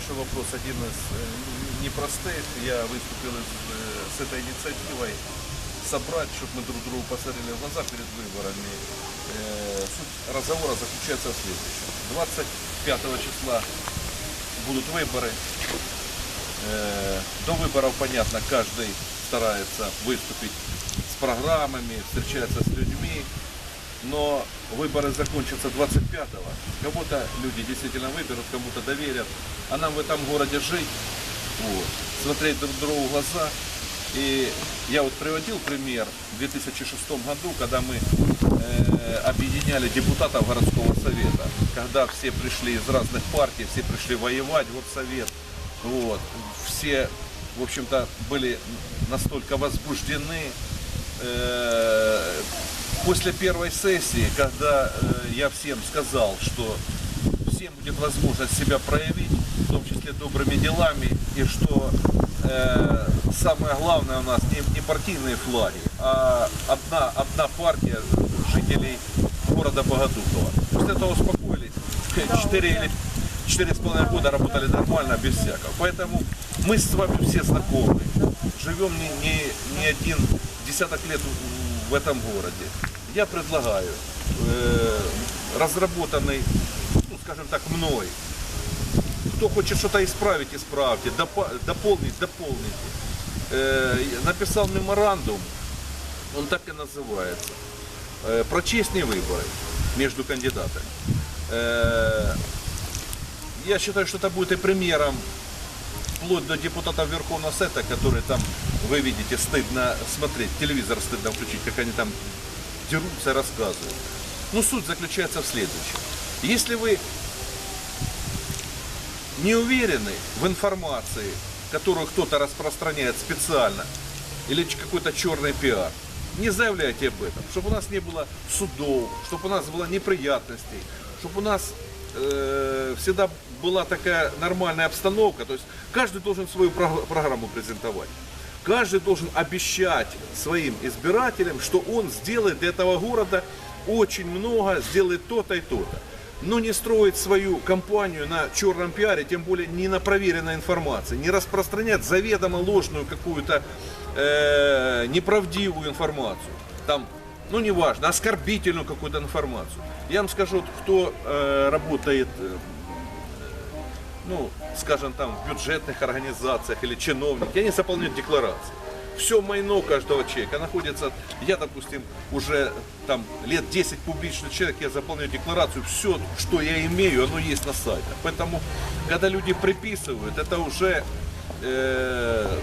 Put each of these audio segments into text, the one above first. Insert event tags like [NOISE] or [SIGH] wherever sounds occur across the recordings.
что вопрос один из э, непростых. Я выступил из- э, с этой инициативой собрать, чтобы мы друг другу посмотрели в глаза перед выборами. Э, Суть разговора заключается в следующем. 25 числа будут выборы. До выборов, понятно, каждый старается выступить с программами, встречается с людьми. Но выборы закончатся 25-го. Кого-то люди действительно выберут, кому-то доверят. А нам в этом городе жить, вот, смотреть друг другу в глаза. И я вот приводил пример в 2006 году, когда мы э, объединяли депутатов городского совета, когда все пришли из разных партий, все пришли воевать в совет, вот, все, в общем-то, были настолько возбуждены, э, после первой сессии, когда э, я всем сказал, что всем будет возможность себя проявить, в том числе добрыми делами, и что э, самое главное у нас не, не партийные флаги, а одна, одна партия жителей города Богодухова. После этого успокоились. Четыре или четыре с половиной года работали нормально, без всякого. Поэтому мы с вами все знакомы. Живем не, не, не один десяток лет в- этом городе. Я предлагаю э, разработанный, ну, скажем так, мной. Кто хочет что-то исправить, исправьте, допа- дополнить, дополните. Э, написал меморандум, он так и называется. Э, про честные выборы между кандидатами. Э, я считаю, что это будет и примером вплоть до депутатов Верховного Совета, которые там, вы видите, стыдно смотреть, телевизор стыдно включить, как они там дерутся, рассказывают. Ну, суть заключается в следующем. Если вы не уверены в информации, которую кто-то распространяет специально, или какой-то черный пиар, не заявляйте об этом, чтобы у нас не было судов, чтобы у нас было неприятностей, чтобы у нас э, всегда была такая нормальная обстановка. То есть каждый должен свою прог- программу презентовать. Каждый должен обещать своим избирателям, что он сделает для этого города очень много, сделает то-то и то-то. Но не строить свою компанию на черном пиаре, тем более не на проверенной информации, не распространять заведомо ложную какую-то э, неправдивую информацию. Там, ну неважно, оскорбительную какую-то информацию. Я вам скажу, кто э, работает э, ну, скажем, там, в бюджетных организациях или чиновники, они заполняют декларации. Все майно каждого человека находится, я, допустим, уже там лет 10 публичный человек, я заполняю декларацию, все, что я имею, оно есть на сайтах. Поэтому, когда люди приписывают, это уже, э,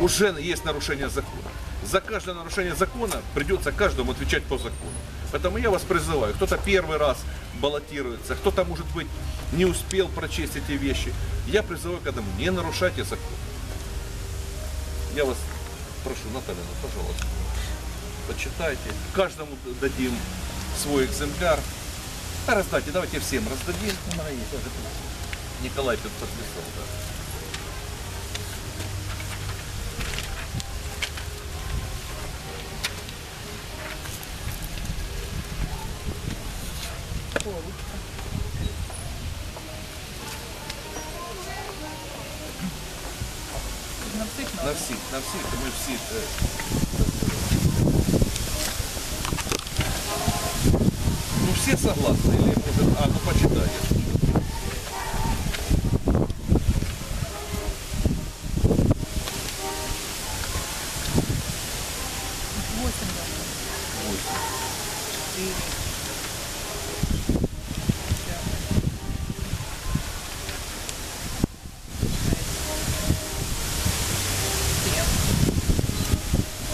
уже есть нарушение закона. За каждое нарушение закона придется каждому отвечать по закону. Поэтому я вас призываю, кто-то первый раз баллотируется, кто-то, может быть, не успел прочесть эти вещи. Я призываю к этому, не нарушайте закон. Я вас прошу, Наталья, ну, пожалуйста, почитайте. Каждому дадим свой экземпляр. А раздайте, давайте всем раздадим. Николай тут подписал, да. Ну все согласны или а ну почитай. Восемь даже. Восемь. Четыре. Пять. Шесть. Семь.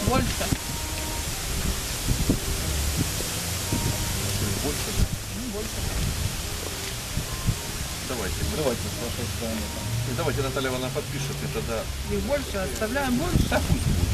Больше? Больше, да? Ну, больше. Давайте. Давайте там. Давайте Наталья Ивановна подпишет и тогда Их больше, оставляем больше. Да пусть будет.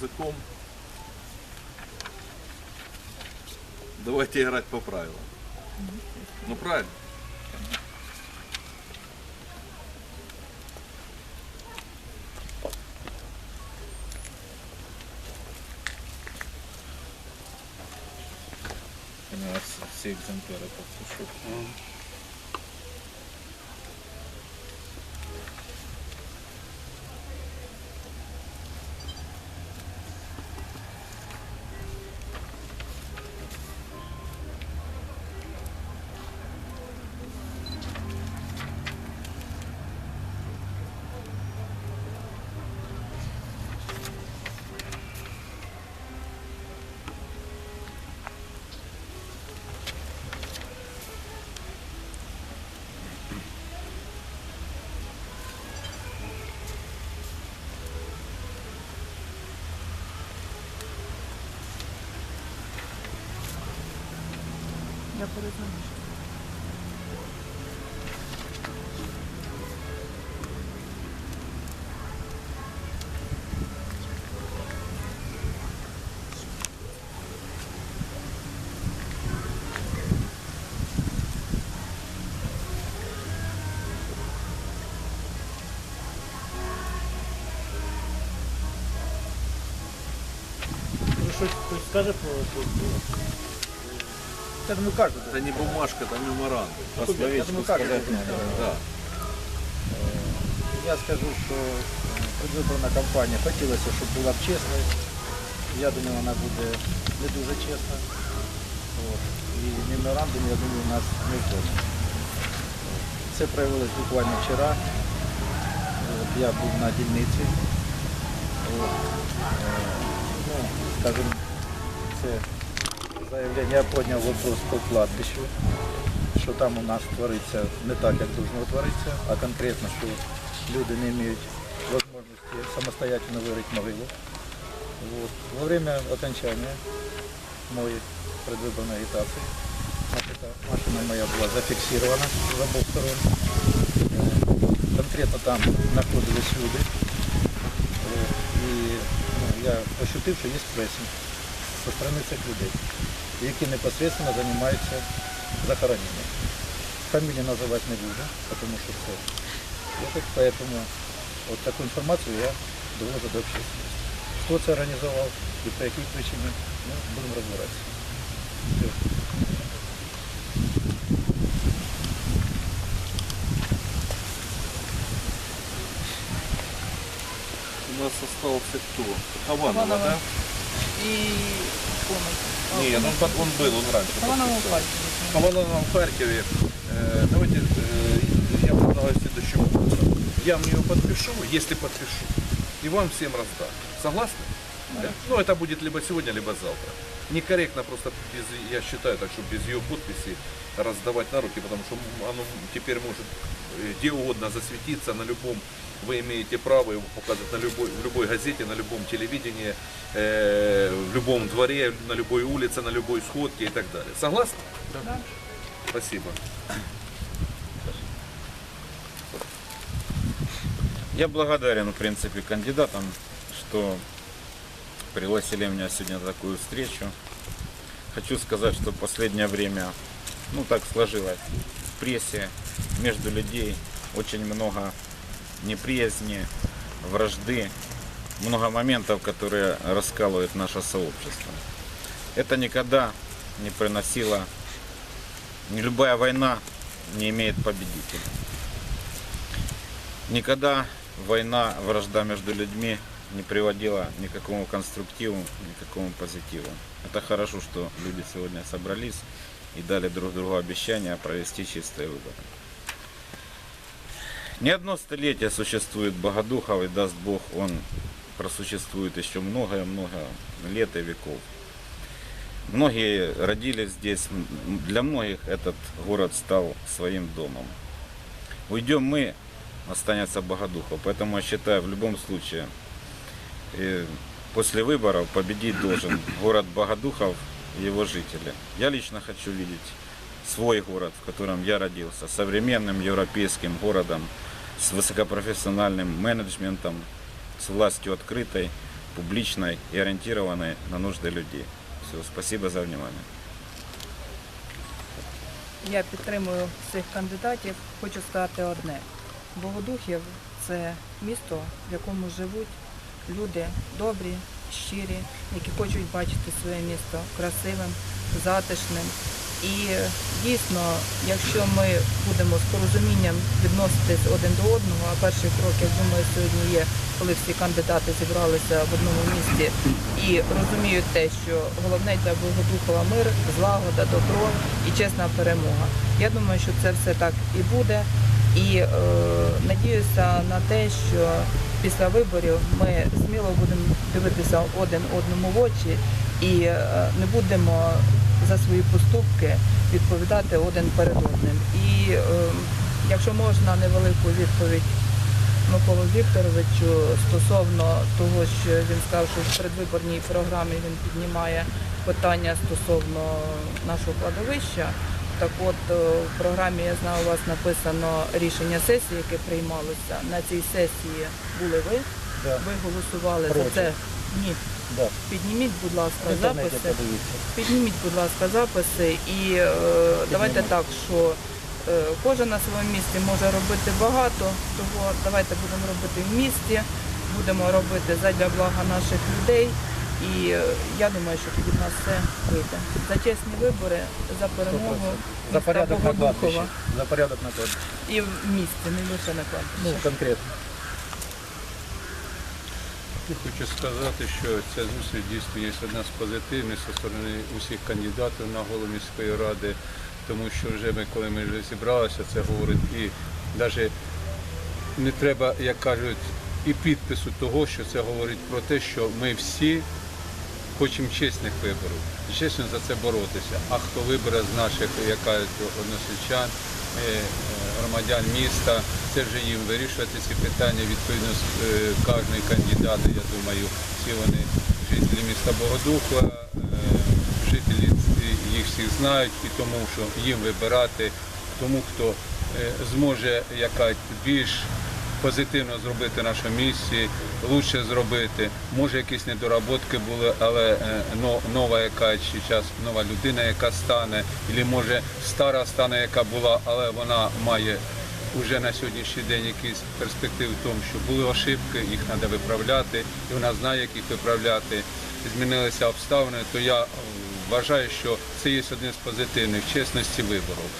Языком. Давайте играть по правилам. Ну правильно. У меня все экземпляры подпишу. Я перезвоню. Ну щось хтось скаже про тут. Я думаю, каждый. Это не бумажка, это меморандум. По Я словечку думаю, каждый сказать будет, надо. Да. Я скажу, що е, предвиборна кампанія хотілося, щоб була б чесною. Я думаю, вона буде не дуже чесна. От. І меморандум, я думаю, у нас не входить. Це проявилось буквально вчора. От. Я був на дільниці. От. Е, Ну, скажімо, це заявлення, я підняв вопрос по кладбищу що там у нас твориться не так, як должно творитися, а конкретно, що люди не мають можливості самостоятельно вирити могилу. Вот. Во время окончания моей предвыборной агитации машина, машина моя была зафиксирована с обоих сторон. Э, Конкретно там находились люди. Вот. І ну, я ощутив, що є пресінг зі сторони цих людей, які непосредственно займаються захоронением. Фамилии называть не буду, потому что все. Вот, поэтому вот такую информацию я довожу до общественности. Хто це організував і по якій причині, ну, будемо розбиратися. Все. У нас остался кто? Хованова, Хованова. да? И Комов. Не, ну он был, он раньше. Хованова подписал. упасть. Хованова в Харькове. Э, Давайте я предлагаю следующим образом. Я в нее подпишу, если подпишу, и вам всем раздам. Согласны? Да. Ну, это будет либо сегодня, либо завтра. Некорректно просто без, я считаю, так что без ее подписи раздавать на руки, потому что оно теперь может э, где угодно засветиться на любом, вы имеете право его показывать на любой, в любой газете, на любом телевидении, э, в любом дворе, на любой улице, на любой сходке и так далее. Согласны? Да. Спасибо. Я благодарен, в принципе, кандидатам, что пригласили меня сегодня на такую встречу. Хочу сказать, что в последнее время, ну так сложилось, в прессе между людей очень много неприязни, вражды, много моментов, которые раскалывают наше сообщество. Это никогда не приносило, ни любая война не имеет победителя. Никогда война, вражда между людьми не приводила ни какому конструктиву, ни какому позитиву. Это хорошо, что люди сегодня собрались и дали друг другу обещание провести чистые выборы. Не одно столетие существует Богодухов, и даст Бог, он просуществует еще много-много лет и веков. Многие родились здесь, для многих этот город стал своим домом. Уйдем мы, останется Богодухов. Поэтому я считаю, в любом случае, э, после выборов победить должен город Богодухов и его жители. Я лично хочу видеть свой город, в котором я родился, современным европейским городом, с высокопрофессиональным менеджментом, с властью открытой, публичной и ориентированной на нужды людей. Все, спасибо за внимание. Я підтримую всіх кандидатів. Хочу сказати одне. Богодухів це місто, в якому живуть Люди добрі, щирі, які хочуть бачити своє місто красивим, затишним. І дійсно, якщо ми будемо з порозумінням відноситись один до одного, а перший крок, я думаю, сьогодні є, коли всі кандидати зібралися в одному місті і розуміють те, що головне для Богодухова мир, злагода, добро і чесна перемога. Я думаю, що це все так і буде. І е, надіюся на те, що після виборів ми сміло будемо дивитися один одному в очі і е, не будемо за свої поступки відповідати один перед одним. І е, якщо можна невелику відповідь Миколу Вікторовичу стосовно того, що він сказав, що в передвиборній програмі він піднімає питання стосовно нашого кладовища. Так от е, в програмі я знаю, у вас написано рішення сесії, яке приймалося. На цій сесії були ви. Да. Ви голосували Проти. за це. Ні. Да. Підніміть, будь ласка, інтернеті записи. подивіться. Підніміть, будь ласка, записи і е, давайте так, що е, кожен на своєму місці може робити багато, того давайте будемо робити в місті, будемо робити задля блага наших людей. І е, я думаю, що тоді в нас все вийде. За чесні вибори, за перемогу За порядок на кладбище. За порядок на кладбище. і в місті, не лише на кладбищі. Ну, конкретно. Я Хочу сказати, що ця зустріч дійсно є одна з позитивних зі сторони усіх кандидатів на голову міської ради, тому що вже ми, коли ми вже зібралися, це говорить і навіть не треба, як кажуть, і підпису того, що це говорить про те, що ми всі хочемо чесних виборів, чесно за це боротися. А хто вибере з наших, як кажуть, односельчан, е, е, громадян міста, це вже їм вирішувати ці питання. Відповідно, з, е, кожний кандидат, я думаю, всі вони жителі міста Богодухова, е, жителі їх всіх знають, і тому що їм вибирати, тому хто зможе яка більш позитивно зробити нашому місті, лучше зробити. Може якісь недоработки були, але е, нова яка час нова людина, яка стане, або може стара стане, яка була, але вона має вже на сьогоднішній день якісь перспективи в тому, що були ошибки, їх треба виправляти, і вона знає, як їх виправляти. Змінилися обставини, то я вважаю, що це є один з позитивних чесності виборів.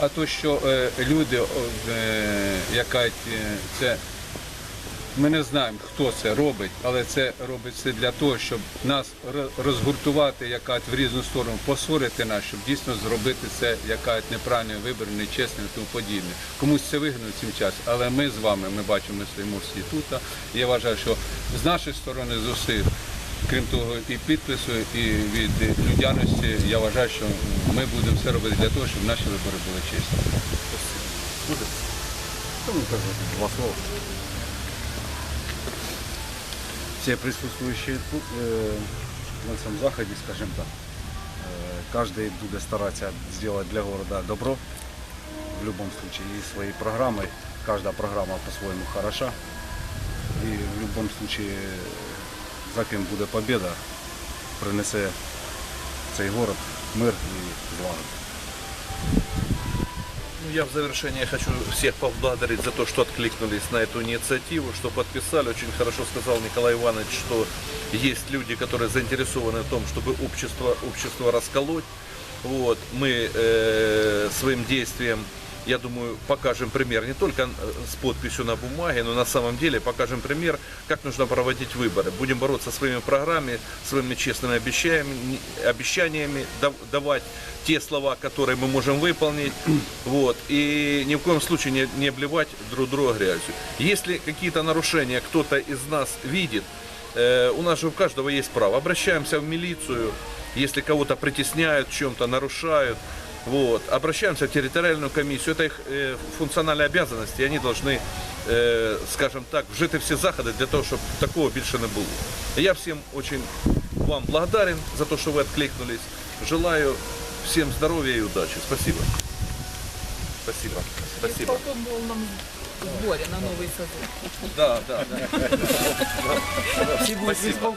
А то, що е, люди, е, яка е, це ми не знаємо, хто це робить, але це робиться для того, щоб нас розгуртувати яка в різну сторону, посорити нас, щоб дійсно зробити це яка неправильний вибір, нечесним і тому подібне. Комусь це вигідно цим час, але ми з вами, ми бачимо, ми стоїмо всі тут. Я вважаю, що з нашої сторони зусиль, крім того, і підпису, і від людяності, я вважаю, що ми будемо все робити для того, щоб наші вибори були чесні. Два слова. все присутствующие тут э, на этом заходе, скажем так, э, каждый будет стараться сделать для города добро в любом случае и своей программой. Каждая программа по-своему хороша. И в любом случае за кем будет победа, принесе цей город мир и злагоду. Ну, Я в завершение хочу всех поблагодарить за то, что откликнулись на эту инициативу, что подписали. Очень хорошо сказал Николай Иванович, что есть люди, которые заинтересованы в том, чтобы общество, общество расколоть. Вот. Мы э, своим действием, я думаю, покажем пример не только э, с подписью на бумаге, но на самом деле покажем пример, как нужно проводить выборы. Будем бороться своими программами, своими честными обещаниями, обещаниями дав- давать те слова, которые мы можем выполнить, [CLEARS THROAT] вот, и ни в коем случае не, не обливать друг друга грязью. Если какие-то нарушения кто-то из нас видит, э, у нас же у каждого есть право. Обращаемся в милицию, если кого-то притесняют, чем-то нарушают, вот, обращаемся в территориальную комиссию. Это их э, функциональные обязанности, и они должны, э, скажем так, вжити всі заходи для того, щоб такого більше не було. Я всім очень вам благодарен за то, что вы откликнулись. Желаю всем здоровья и удачи. Спасибо. Спасибо. Спасибо. Фотбол нам в зборі на новий сезон. Да, да, да. Всі будуть військові.